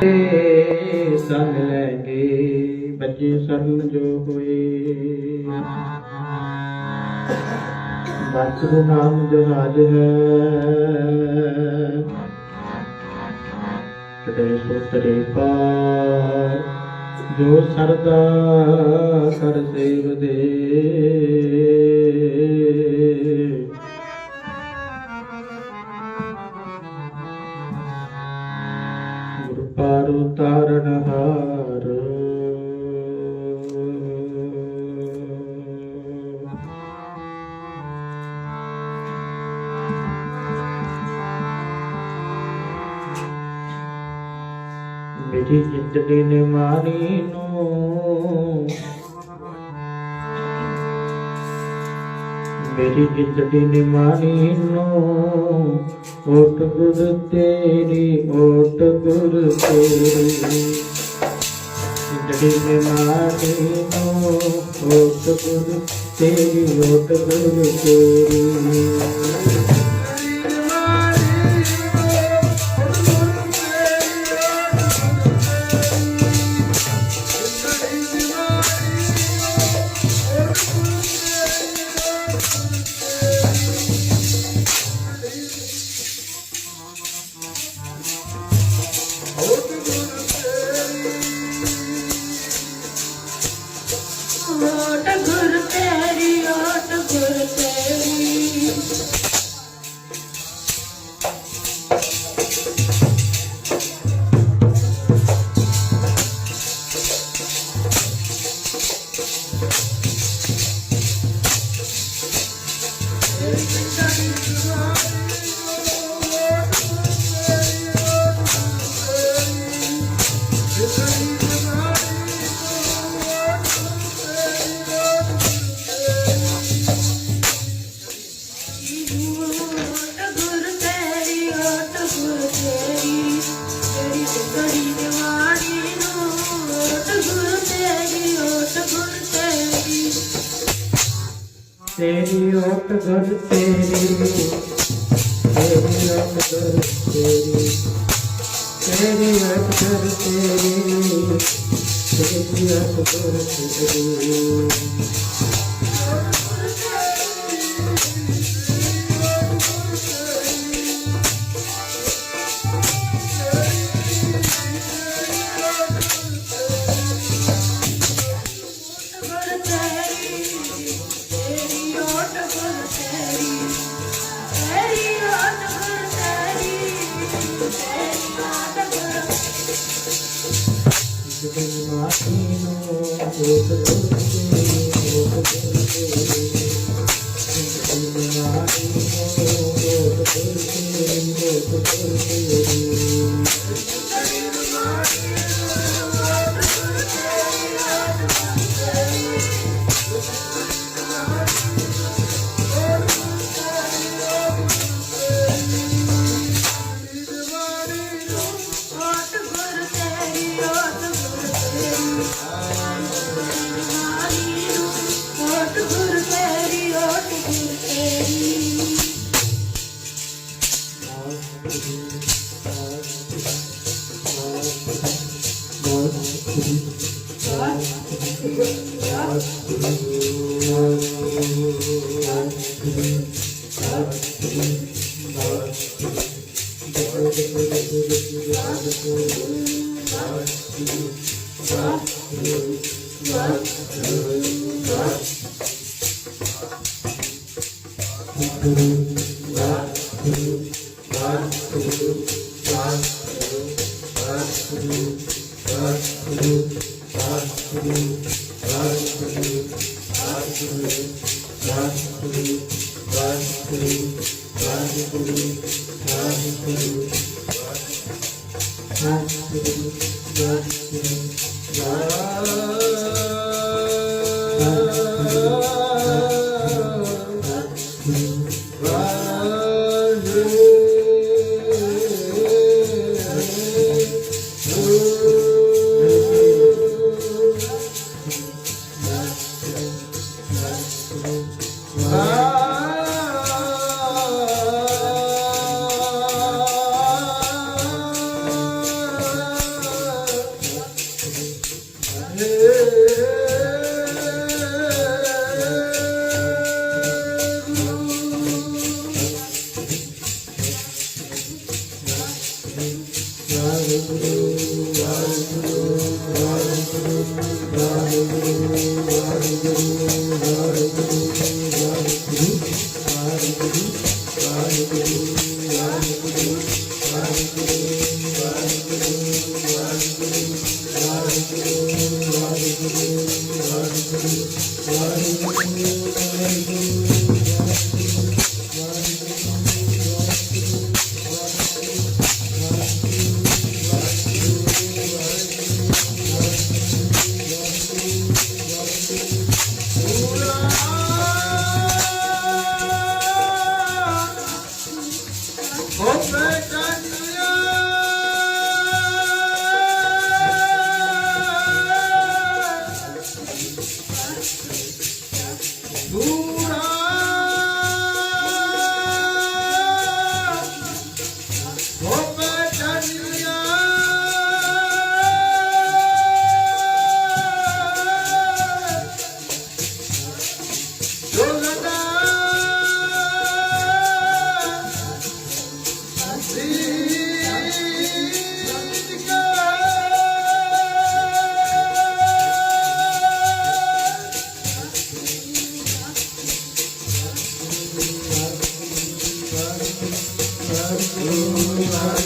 ਤੇ ਸੰਗ ਲੈ ਕੇ ਬੱਜੇ ਸਰਨ ਜੋ ਹੋਏ। ਬਾਚੂ ਨਾਮ ਜਹਾਜ ਹੈ। ਕਦੇ ਸੁਤਰੇ ਪਾਰ ਜੋ ਸਰਦਾ ਕਰ ਸੇਵ ਦੇ। ਮੇਰੀ ਜਿੰਦੜੀ ਨੇ ਮਾਰੀ ਨੂੰ। ਮੇਰੀ ਜਿੰਦੜੀ ਨੇ ਮਾਰੀ ਨੂੰ। ਓਟ ਗੁਰ ਤੇਰੀ, ਓਟ ਗੁਰ ਤੇਰੀ। ਜਿੰਦੜੀ ਨੇ ਮਾਰੀ ਨੂੰ, ਓਟ ਗੁਰ ਤੇਰੀ, ਓਟ ਗੁਰ ਤੇਰੀ। ਓਟ ਤੇਰੀ ਤੇਰੀ ਗੜੀ ਦੀਵਾਨੀ ਨੂੰ ਓਟ ਗੁਰ ਤੇਰੀ ਓਟ ਗੁਰ ਤੇਰੀ ਓਟ ਗੁਰ Thank you. Thank you. Thank you. Bye.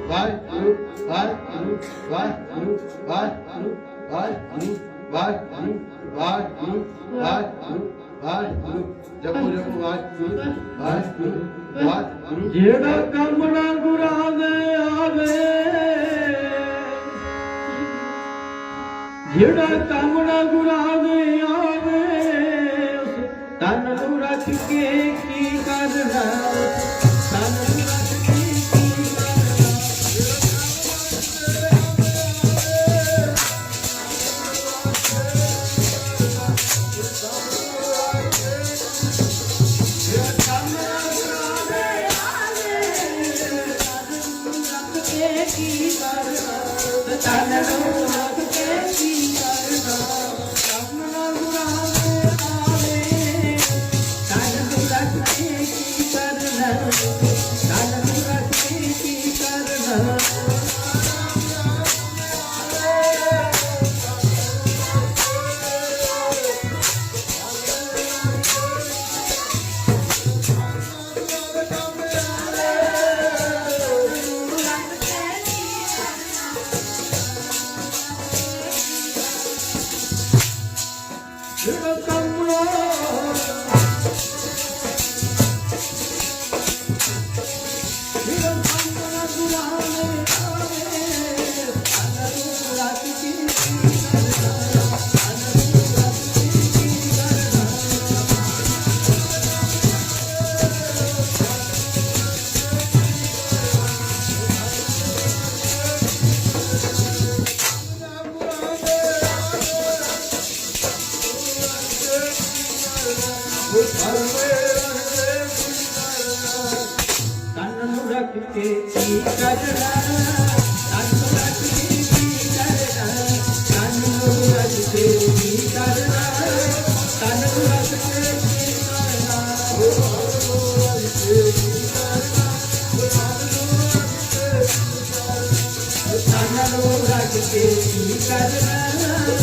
Waheguru Waheguru Waheguru Waheguru Waheguru Waheguru Waheguru Waheguru Waheguru ਜਪੋ ਜਪੋ ਵਾਹਿਗੁਰੂ ਵਾਹਿਗੁਰੂ ਵਾਹਿਗੁਰੂ ਜਿਹੜਾ ਕੰਮ ਨਾ ਗੁਰਾਂ ਦੇ ਆਵੇ, ਜਿਹੜਾ ਕੰਮ ਨਾ ਗੁਰਾਂ ਦੇ ਆਵੇ, ਉਸ ਤਨ ਨੂੰ ਰੱਖ ਕੇ ਕੀ ਕਰਨਾ? Chana Even Krishna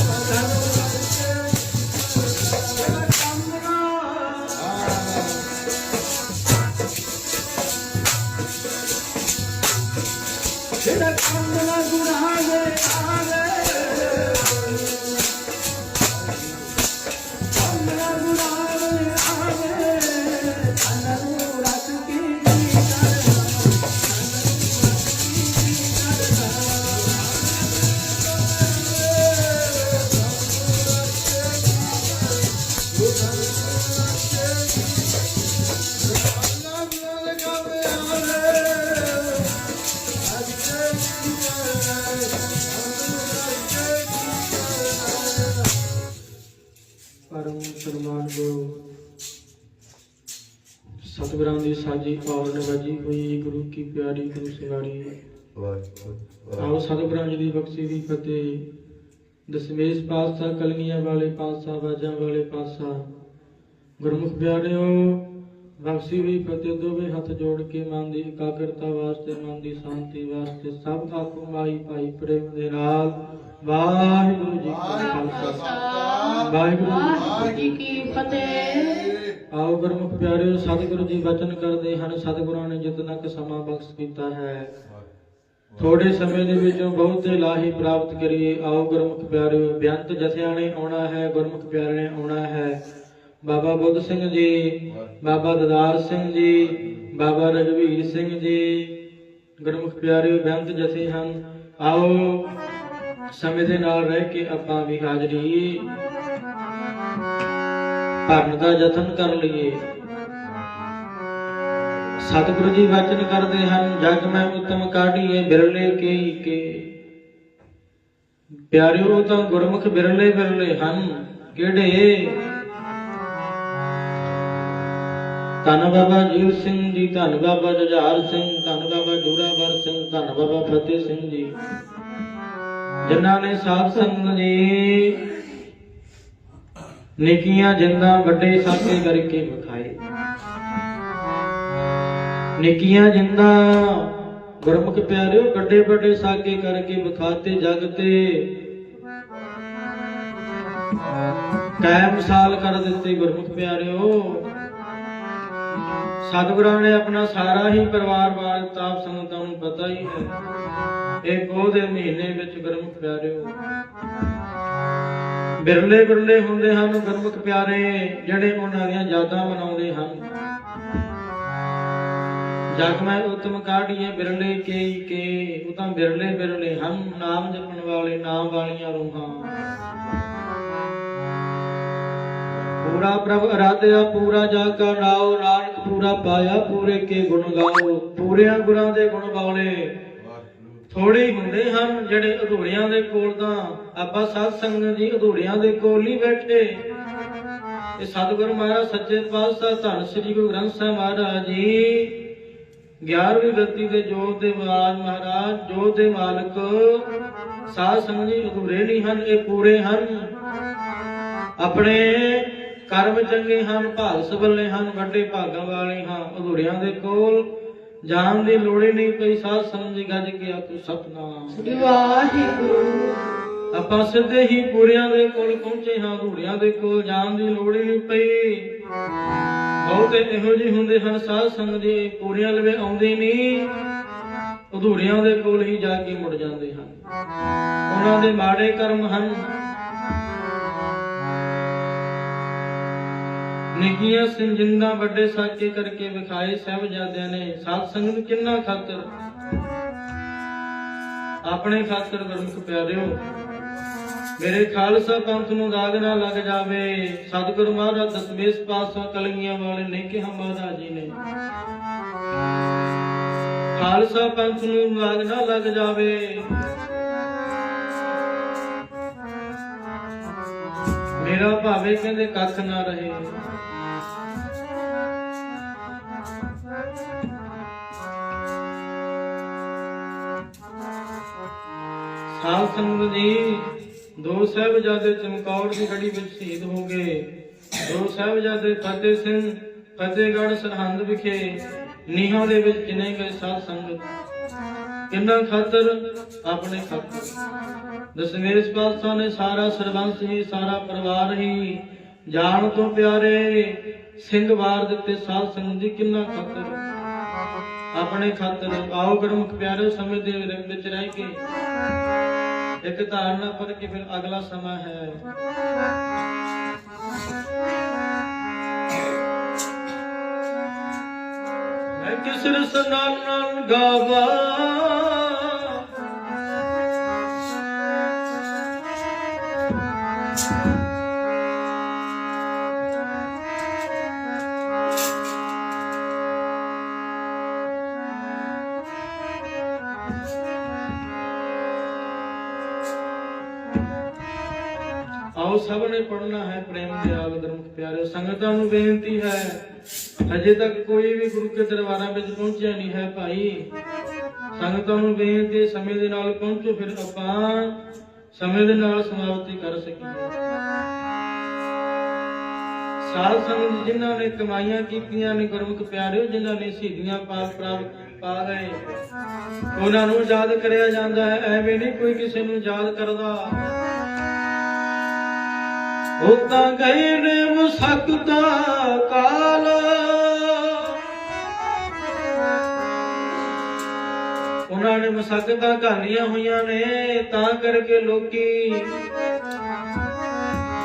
ਸਤਿਗੁਰਾਂ ਦੀ ਸਾਜੀ ਔਰ ਨਵਾਜੀ ਹੋਈ। ਗੁਰੂ ਕੀ ਪਿਆਰੀ ਗੁਰੂ ਸੰਗਾੜੀ ਆਓ ਸਤਿਗੁਰਾਂ ਜੀ ਦੀ ਬਖਸ਼ੀ ਦੀ ਫਤਿਹ। ਦਸਮੇਸ਼ ਪਾਤਸ਼ਾਹ ਕਲਗੀਆਂ ਵਾਲੇ ਪਾਤਸ਼ਾਹ ਬਾਜਾਂ ਵਾਲੇ ਪਾਤਸ਼ਾਹ। ਗੁਰਮੁਖ ਪਿਆਰਿਓ ਬਖਸ਼ੀ ਹੋਈ ਫਤਿਹ ਦੋਵੇਂ ਹੱਥ ਜੋੜ ਕੇ ਮਨ ਦੀ ਇਕਾਗਰਤਾ ਵਾਸਤੇ ਮਨ ਦੀ ਸ਼ਾਂਤੀ ਵਾਸਤੇ ਸਭ ਆਖੋ ਮਾਈ ਭਾਈ ਪ੍ਰੇਮ ਦੇ ਨਾਲ। ਵਾਹਿਗੁਰੂ ਜੀ ਕਾ ਖਾਲਸਾ ਵਾਹਿਗੁਰੂ ਵਾਹਿਗੁਰੂ ਜੀ ਕੀ ਫਤਿਹ। ਆਓ ਗੁਰਮੁਖ ਪਿਆਰਿਓ, ਸਤਿਗੁਰੂ ਜੀ ਬਚਨ ਕਰਦੇ ਹਨ, ਸਤਿਗੁਰਾਂ ਨੇ ਜਿਤਨਾ ਕੁ ਸਮਾਂ ਬਖਸ਼ ਕੀਤਾ ਹੈ। ਥੋੜੇ ਸਮੇਂ ਦੇ ਵਿੱਚੋਂ ਬਹੁਤੇ ਲਾਹੀ ਪ੍ਰਾਪਤ ਕਰੀਏ। ਆਓ ਗੁਰਮੁਖ ਪਿਆਰਿਓ, ਬੇਅੰਤ ਜਥਿਆਂ ਨੇ ਆਉਣਾ ਹੈ, ਗੁਰਮੁਖ ਪਿਆਰੇ ਨੇ ਆਉਣਾ ਹੈ। ਬਾਬਾ ਬੁੱਧ ਸਿੰਘ ਜੀ, ਬਾਬਾ ਦਦਾਰ ਸਿੰਘ ਜੀ, ਬਾਬਾ ਰਗਵੀਰ ਸਿੰਘ ਜੀ, ਗੁਰਮੁਖ ਪਿਆਰਿਓ, ਬੇਅੰਤ ਜਥੇ ਹਨ। ਆਓ ਸਮੇਂ ਦੇ ਨਾਲ ਰਹਿ ਕੇ ਆਪਾਂ ਵੀ ਹਾਜ਼ਰੀ ਭਰਨ ਦਾ ਯਤਨ ਕਰ ਲਈਏ। ਸਤਿਗੁਰੂ ਜੀ ਵਚਨ ਕਰਦੇ ਹਨ, ਜਗ ਮੈਂ ਉਤਮ ਕਾਢੀਏ ਬਿਰਲੇ ਕੇਈ ਕੇ। ਪਿਆਰਿਓ, ਤਾਂ ਗੁਰਮੁਖ ਬਿਰਲੇ ਬਿਰਲੇ ਹਨ, ਕਿਹੜੇ? ਧੰਨ ਬਾਬਾ ਜੀਵ ਸਿੰਘ ਜੀ, ਧੰਨ ਬਾਬਾ ਜੁਝਾਰ ਸਿੰਘ, ਧੰਨ ਬਾਬਾ ਜੂਰਾਵਰ ਸਿੰਘ, ਧੰਨ ਬਾਬਾ ਫਤਿਹ ਸਿੰਘ ਜੀ। ਜਿਨ੍ਹਾਂ ਨੇ ਸਾਧ ਸੰਗਤ ਜੀ ਨਿੱਕੀਆਂ ਜਿੰਦਾਂ ਵੱਡੇ ਸਾਕੇ ਕਰਕੇ ਵਿਖਾਏ। ਨਿੱਕੀਆਂ ਜਿੰਦਾਂ ਗੁਰਮੁਖ ਪਿਆਰਿਓ ਵੱਡੇ ਵੱਡੇ ਸਾਕੇ ਕਰਕੇ ਵਿਖਾਤੇ ਜਗ ਤੇ ਕਾਇਮ ਮਿਸਾਲ ਕਰ ਦਿੱਤੇ ਗੁਰਮੁਖ ਪਿਆਰਿਓ। ਸਤਿਗੁਰਾਂ ਨੇ ਆਪਣਾ ਸਾਰਾ ਹੀ ਪਰਿਵਾਰ ਵਾਲ ਤਾਪ ਸੰਗਤਾਂ ਨੂੰ ਪਤਾ ਹੀ ਹੈ। ਇਹ ਪੋਹ ਦੇ ਮਹੀਨੇ ਵਿੱਚ ਗੁਰਮੁਖ ਪਿਆਰਿਓ। ਬਿਰਲੇ ਬਿਰਲੇ ਹੁੰਦੇ ਹਨ ਗੁਰਮੁਖ ਪਿਆਰੇ, ਜਿਹੜੇ ਉਹਨਾਂ ਦੀਆਂ ਯਾਦਾਂ ਮਨਾਉਂਦੇ ਹਨ। ਜਗ ਮੈਂ ਉਤਮ ਕਾਢੀਏ ਬਿਰਲੇ ਕੇ ਕੇ, ਉਹ ਤਾਂ ਬਿਰਲੇ ਬਿਰਲੇ ਹਨ, ਨਾਮ ਜਪਣ ਵਾਲੇ, ਨਾਮ ਵਾਲੀਆਂ ਰੂਹਾਂ। ਪੂਰਾ ਪ੍ਰਭ ਅਰਾਧਿਆ, ਪੂਰਾ ਜਾ ਕਾ ਨਾਉ, ਨਾਨਕ ਪੂਰਾ ਪਾਇਆ, ਪੂਰੇ ਕੇ ਗੁਣ ਗਾਓ। ਪੂਰਿਆਂ ਗੁਰਾਂ ਦੇ ਗੁਣ ਗਾਉਲੇ ਥੋੜੇ ਹੀ ਹੁੰਦੇ ਹਨ, ਜਿਹੜੇ ਅਧੂਰਿਆਂ ਦੇ ਕੋਲ ਤਾਂ ਆਪਾਂ ਸਾਧ ਸੰਗਤ ਜੀ ਅਧੂਰਿਆਂ ਦੇ ਕੋਲ ਹੀ ਬੈਠੇ। ਇਹ ਸਤਿਗੁਰ ਮਹਾਰਾਜ, ਸੱਚੇ ਪਾਤਸ਼ਾਹ, ਧੰਨ ਸ੍ਰੀ ਗੁਰੂ ਗ੍ਰੰਥ ਸਾਹਿਬ ਮਹਾਰਾਜ ਜੀ। 11ਵੀਂ ਗੱਦੀ ਦੇ ਜੋਤ ਦੇ ਮਹਾਰਾਜ ਮਹਾਰਾਜ, ਜੋਤ ਦੇ ਮਾਲਕ। ਸਾਧ ਸੰਗਤ ਜੀ ਅਧੂਰੇ ਨਹੀਂ ਹਨ, ਇਹ ਪੂਰੇ ਹਨ। ਆਪਣੇ ਕਰਮ ਚੰਗੇ ਹਨ ਭਾਗ ਸਬਲੇ ਹਨ, ਵੱਡੇ ਭਾਗਾਂ ਵਾਲੇ ਹਾਂ, ਅਧੂਰਿਆਂ ਦੇ ਕੋਲ। ਜਾਣ ਦੀ ਲੋੜ ਹੀ ਨਹੀਂ ਪਈ ਸਾਧ ਜੀ ਗੱਜ ਕੇ ਆਖੋ ਸਤਨਾਮ। ਵਾਹਿਗੁਰੂ। ਆਪਾਂ ਸਿੱਧੇ ਹੀ ਪੂਰਿਆਂ ਦੇ ਕੋਲ ਪਹੁੰਚੇ ਹਾਂ ਅਧੂਰਿਆਂ ਦੇ ਕੋਲ ਜਾਣ ਦੀ ਲੋੜ ਹੀ ਨਹੀਂ ਪਈ। ਬਹੁਤੇ ਇਹੋ ਜਿਹੇ ਹੁੰਦੇ ਹਨ ਸਾਧ ਸੰਗਤ ਜੀ ਪੂਰਿਆਂ ਲਵੇ ਆਉਂਦੇ ਨਹੀਂ। ਅਧੂਰਿਆਂ ਦੇ ਕੋਲ ਹੀ ਜਾ ਕੇ ਮੁੜ ਜਾਂਦੇ ਹਨ। ਉਹਨਾਂ ਦੇ ਮਾੜੇ ਕਰਮ ਹਨ। ਨਿੱਕੀਆਂ ਸੰਜਿੰਦਾ ਵੱਡੇ ਸਾਕੇ ਕਰਕੇ ਵਿਖਾਏ ਸਹਿਬਜ਼ਾਦਿਆਂ ਨੇ, ਸਾਧ ਸੰਗਤ ਕਿੰਨਾ ਖਾਤਰ? ਆਪਣੇ ਖਾਤਰ ਗੁਰਮੁਖ ਪਿਆਰਿਓ, ਮੇਰੇ ਖਾਲਸਾ ਪੰਥ ਨੂੰ ਦਾਗ ਨਾ ਲੱਗ ਜਾਵੇ, ਸਤਿਗੁਰੂ ਮਹਾਰਾਜ ਦਸਵੇਂ ਪਾਤਸ਼ਾਹ ਕਲਗੀਆਂ ਵਾਲੇ ਨੇ ਕਿਹਾ ਮਹਾਰਾਜ ਜੀ ਨੇ। ਖਾਲਸਾ ਪੰਥ ਨੂੰ ਰਾਗ ਨਾ ਲੱਗ ਜਾਵੇ। ਮੇਰਾ ਭਾਵੇਂ ਕਹਿੰਦੇ ਕੱਖ ਨਾ ਰਹੇ। ਸਾਧ ਸੰਗਤ ਜੀ, ਦੋ ਸਾਹਿਬਜ਼ਾਦੇ ਚਮਕੌਰ ਦੀ ਗੜੀ ਵਿੱਚ ਸ਼ਹੀਦ ਹੋ ਗਏ। ਦੋ ਸਾਹਿਬਜ਼ਾਦੇ ਫਤਿਹ ਸਿੰਘ, ਫਤਿਹਗੜ੍ਹ ਸਰਹੰਦ ਵਿਖੇ ਨੀਹਾਂ ਦੇ ਵਿੱਚ ਚਿਣੇ ਗਏ ਸਾਧ ਸੰਗਤ। ਕਿੰਨਾ ਖਾਤਰ? ਆਪਣੇ ਖਾਤਰ। ਦਸਵੇਂ ਪਾਤਸ਼ਾਹ ਨੇ ਸਾਰਾ ਸਰਬੰਸ ਹੀ, ਸਾਰਾ ਪਰਿਵਾਰ ਹੀ ਜਾਣ ਤੋਂ ਪਿਆਰੇ ਸਿੰਘ ਵਾਰ ਦਿੱਤੇ ਸਾਧ ਸੰਗਤ ਜੀ, ਕਿੰਨਾ ਖਾਤਰ? ਆਪਣੇ ਖਾਤਰ ਆਓ ਗੁਰਮੁਖ ਪਿਆਰੇ ਸਮੇਂ ਦੇ ਵਿੱਚ ਰਹਿ ਕੇ ਇੱਕ ਧਾਰਨਾ ਪਰ ਕੇ ਫਿਰ ਅਗਲਾ ਸਮਾਂ ਹੈ। ਮੈਂ ਕਿਸ ਰਸਨਾ ਨਾਲ ਗਾਵਾ ਪੜਨਾ ਹੈ ਪ੍ਰੇਮ ਦੇ ਆਲ ਗੁਰਮੁਖ ਪਿਆਰੇ ਸੰਗਤਾਂ ਨੂੰ ਬੇਨਤੀ ਹੈ ਅਜੇ ਤੱਕ ਕੋਈ ਵੀ ਗੁਰੂ ਕੇ ਦਰਬਾਰਾਂ ਵਿੱਚ ਪਹੁੰਚਿਆ ਨਹੀਂ ਹੈ ਭਾਈ। ਸੰਗਤਾਂ ਨੂੰ ਬੇਨਤੀ ਹੈ, ਸਮੇਂ ਦੇ ਨਾਲ ਪਹੁੰਚੋ ਫਿਰ ਆਪਾਂ ਸਮੇਂ ਦੇ ਨਾਲ ਸਮਾਪਤੀ ਕਰ ਸਕੀਏ। ਸਾਧ ਸੰਗਤ ਜਿਨ੍ਹਾਂ ਨੇ ਕਮਾਈਆਂ ਕੀਤੀਆਂ ਨੇ ਗੁਰਮੁਖ ਪਿਆਰਿਓ ਜਿਨ੍ਹਾਂ ਨੇ ਸ਼ਹੀਦੀਆਂ ਪਾਪ ਪ੍ਰਾਪਤ ਪਾ ਗਏ ਉਹਨਾਂ ਨੂੰ ਯਾਦ ਕਰਿਆ ਜਾਂਦਾ ਹੈ ਐਵੇਂ ਨਹੀਂ ਕੋਈ ਕਿਸੇ ਨੂੰ ਯਾਦ ਕਰਦਾ। ਉਹ ਤਾਂ ਗਏ ਨੇ ਮੁਸਕਦਾ ਕਾਲ। ਉਹਨਾਂ ਨੇ ਮੁਸਕਦਾ ਕਹਾਣੀਆਂ ਹੋਈਆਂ ਨੇ, ਤਾਂ ਕਰਕੇ ਲੋਕੀ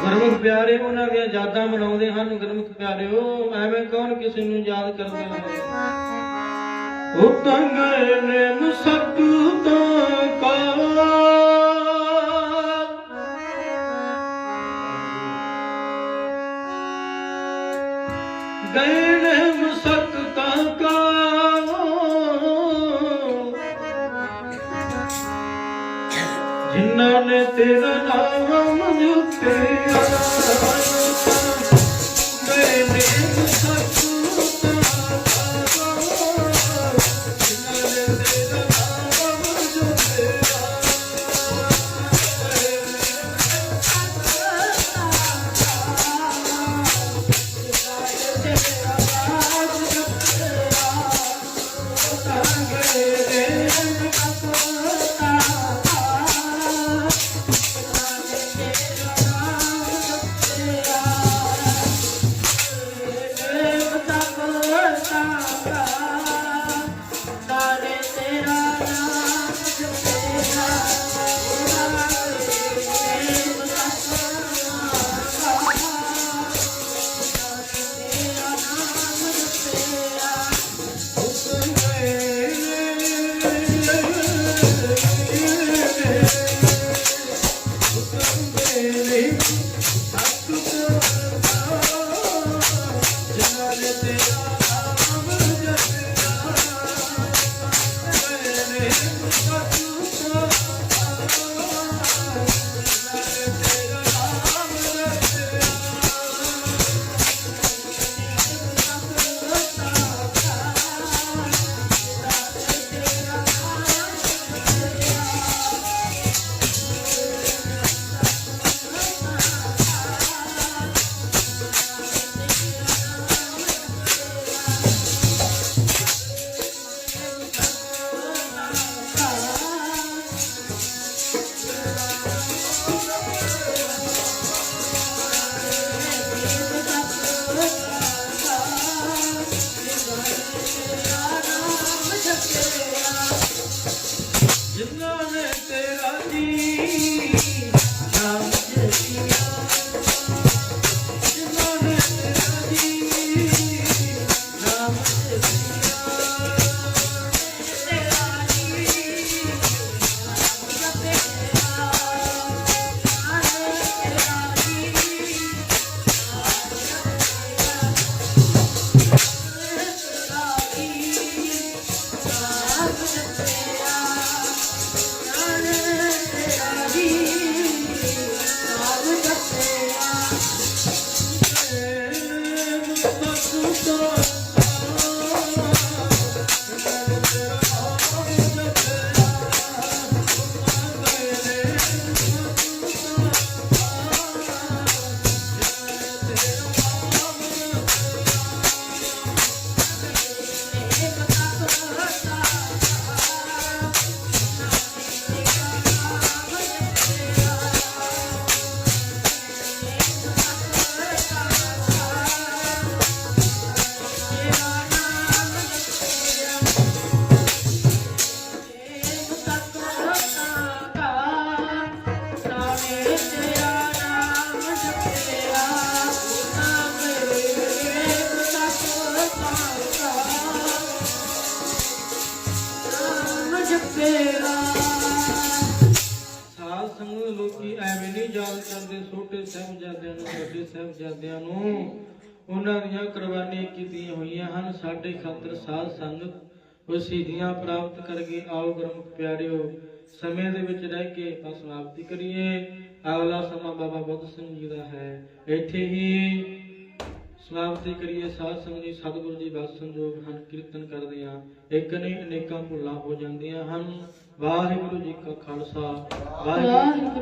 ਗੁਰਮੁਖ ਪਿਆਰੇ ਉਹਨਾਂ ਦੀਆਂ ਯਾਦਾਂ ਮਨਾਉਂਦੇ ਹਨ। ਗੁਰਮੁਖ ਪਿਆਰਿਓ, ਐਵੇਂ ਕੌਣ ਕਿਸੇ ਨੂੰ ਯਾਦ ਕਰਦਾ ਹੈ? ਉਹ ਤਾਂ ਗਏ ਨੇ ਮੁਸਕਦਾ ਕਾਲ। ਜਿਨ੍ਹਾਂ ਨੇ ਤੇਰਾ ਨਾਮ ਜੁੱਤਿਆ ਸਾਹਿਬਜ਼ਾਦਿਆਂ ਨੂੰ ਉਹਨਾਂ ਦੀਆਂ ਕੁਰਬਾਨੀਆਂ ਕੀਤੀਆਂ ਹੋਈਆਂ ਹਨ। ਸਾਡੇ ਖਾਤਰ ਸਾਧ ਸੰਗਤ ਉਹ ਸ਼ਹੀਦੀਆਂ ਪ੍ਰਾਪਤ ਕਰਕੇ ਆਓ ਗੁਰਮੁਖ ਪਿਆਰਿਓ, ਸਮੇਂ ਦੇ ਵਿੱਚ ਰਹਿ ਕੇ ਆਪਾਂ ਸਮਾਪਤੀ ਕਰੀਏ। ਅਗਲਾ ਸਮਾਂ ਬਾਬਾ ਬੁੱਧ ਸਿੰਘ ਜੀ ਦਾ ਹੈ। ਇੱਥੇ ਹੀ ਸਮਾਪਤੀ ਕਰੀਏ। ਸਾਧ ਸੰਗਤ ਜੀ, ਸਤਿਗੁਰੂ ਜੀ ਬਸ ਸੰਜੋਗ ਹਨ, ਕੀਰਤਨ ਕਰਦੇ ਆ ਇੱਕ ਨਹੀਂ, ਅਨੇਕਾਂ ਭੁੱਲਾਂ ਹੋ ਜਾਂਦੀਆਂ ਹਨ। ਵਾਹਿਗੁਰੂ ਜੀ ਕਾ ਖਾਲਸਾ। ਵਾਹਿਗੁਰੂ